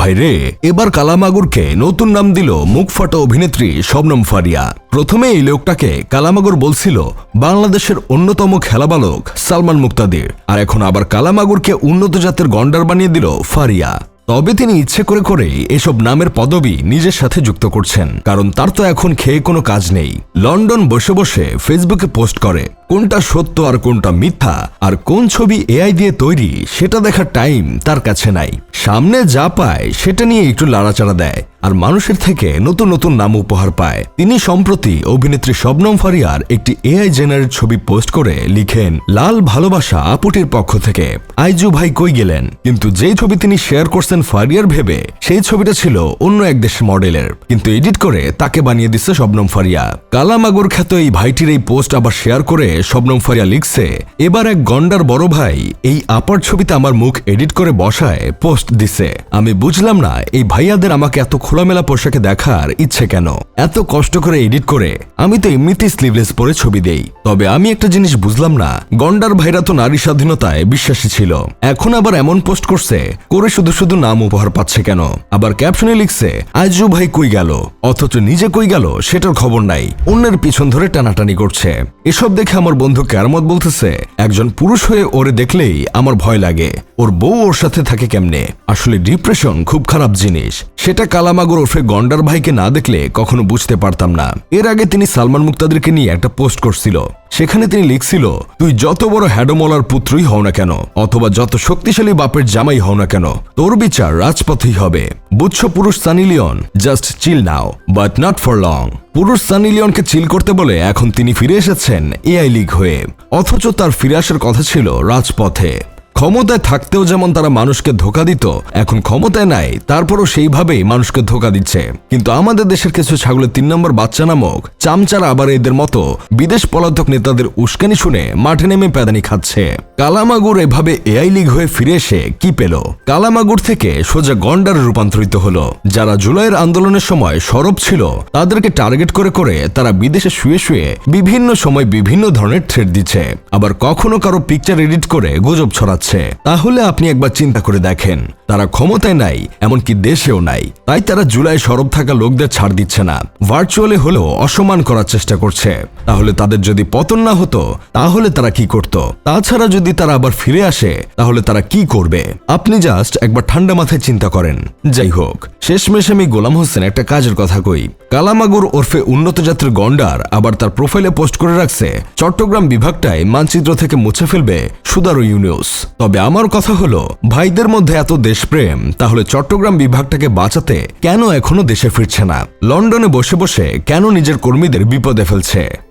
ভাই রে এবার কালামাগুরকে নতুন নাম দিল মুখ ফাটা অভিনেত্রী শবনম ফারিয়া। প্রথমে এই লোকটাকে কালামাগুর বলছিল বাংলাদেশের অন্যতম খেলাবালক সালমান মুক্তাদির, আর এখন আবার কালামাগুরকে উন্নত জাতের গন্ডার বানিয়ে দিল ফারিয়া। তবে তিনি ইচ্ছে করে করেই এসব নামের পদবি নিজের সাথে যুক্ত করছেন, কারণ তার তো এখন খেয়ে কোনো কাজ নেই। লন্ডন বসে বসে ফেসবুকে পোস্ট করে। কোনটা সত্য আর কোনটা মিথ্যা, আর কোন ছবি এআই দিয়ে তৈরি, সেটা দেখার টাইম তার কাছে নাই। সামনে যা পায়, সেটা নিয়ে একটু লাড়াচাড়া দেয়, আর মানুষের থেকে নতুন নতুন নাম উপহার পায়। তিনি সম্প্রতি অভিনেত্রী শবনম ফারিয়ার একটি এআই জেনারেট ছবি পোস্ট করে লিখেন, লাল ভালোবাসা আপুটির পক্ষ থেকে। আইজু ভাই কই গেলেন? কিন্তু যেই ছবি তিনি শেয়ার করছেন ফারিয়ার ভেবে, সেই ছবিটা ছিল অন্য এক দেশের মডেলের। কিন্তু এডিট করে তাকে বানিয়ে দিচ্ছে শবনম ফারিয়া। কালামাগুর খ্যাত এই ভাইটির এই পোস্ট আবার শেয়ার করে শবনম ফারিয়া লিখছে, এবার এক গন্ডার বড় ভাই এই আপার ছবিতে আমার মুখ এডিট করে বসায় পোস্ট দিছে। আমি বুঝলাম না এই ভাইয়াদের আমাকে এত খোলামেলা পোশাকে দেখার ইচ্ছে কেন? এত কষ্ট করে এডিট করে আমি তো এমনিতেই স্লিভলেস পরে ছবি দেই। তবে আমি একটা জিনিস বুঝলাম না, গন্ডার ভাইরা তো নারী স্বাধীনতায় বিশ্বাসী ছিল। এখন আবার এমন পোস্ট করছে, করে শুধু শুধু নাম উপহার পাচ্ছে কেন? আবার ক্যাপশনে লিখছে আজু ভাই কই গেল? অথচ নিজে কই গেল সেটার খবর নাই। অন্যের পিছন ধরে টানাটানি করছে। এসব দেখে আমার বন্ধু কেরামত বলতেছে, একজন পুরুষ হয়ে ওরে দেখলেই আমার ভয় লাগে। ওর বউ ওর সাথে থাকে কেমনে? আসলে ডিপ্রেশন খুব খারাপ জিনিস। সেটা কালামাগর ওরফে গন্ডার ভাইকে না দেখলে কখনো বুঝতে পারতাম না। এর আগে তিনি সালমান মুক্তাদেরকে নিয়ে একটা পোস্ট করছিল। সেখানে তিনি লিখছিল, তুই যত বড় হ্যাডোমলার পুত্রই হও না কেন, অথবা যত শক্তিশালী বাপের জামাই হও না কেন, তোর বিচার রাজপথেই হবে। বুঝছ পুরুষ সানিলিয়ন? Just chill now, but not for long. পুরুষ সানিলিয়নকে চিল করতে বলে এখন তিনি ফিরে এসেছেন এআই লিগ হয়ে। অথচ তার ফিরে আসার কথা ছিল রাজপথে। ক্ষমতায় থাকতেও যেমন তারা মানুষকে ধোকা দিত, এখন ক্ষমতায় নাই, তারপরও সেইভাবেই মানুষকে ধোকা দিচ্ছে। কিন্তু আমাদের দেশের কিছু ছাগলের তিন নম্বর বাচ্চা নামক চামচারা আবার এদের মতো বিদেশ পলাতক নেতাদের উস্কানি শুনে মাঠে নেমে প্যাদানি খাচ্ছে। কালামাগুর এভাবে এআই লিগ হয়ে ফিরে এসে কি পেল? কালামাগুর থেকে সোজা গন্ডারে রূপান্তরিত হলো, যারা জুলাইয়ের আন্দোলনের সময় সরব ছিল, তাদেরকে টার্গেট করে করে তারা বিদেশে শুয়ে শুয়ে বিভিন্ন সময় বিভিন্ন ধরনের থ্রেড দিচ্ছে। আবার কখনো কারও পিকচার এডিট করে গুজব ছড়াচ্ছে। তাহলে আপনি একবার চিন্তা করে দেখেন। তারা ক্ষমতায় নাই, এমনকি দেশেও নাই। তাই তারা জুলাই সরব থাকা লোকদের ছাড় দিচ্ছে না। ভার্চুয়ালি হলেও অসম্মান করার চেষ্টা করছে। তাহলে তাদের যদি পতন না হতো, তাহলে তারা কি করত? তাছাড়া যদি তারা আবার ফিরে আসে, তাহলে তারা কি করবে? আপনি জাস্ট একবার ঠান্ডা মাথায় চিন্তা করেন। যাই হোক, শেষমেশ আমি গোলাম হোসেন একটা কাজের কথা কই। কালামাগুর ওরফে উন্নত জাতের গন্ডার আবার তার প্রোফাইলে পোস্ট করে রাখছে। চট্টগ্রাম বিভাগটাই মানচিত্র থেকে মুছে ফেলবে সুদারু ইউনিউস। তবে আমার কথা হলো, ভাইদের মধ্যে এত দেশপ্রেম, তাহলে চট্টগ্রাম বিভাগটাকে বাঁচাতে কেন এখনও দেশে ফিরছে না? লন্ডনে বসে বসে কেন নিজের কর্মীদের বিপদে ফেলছে?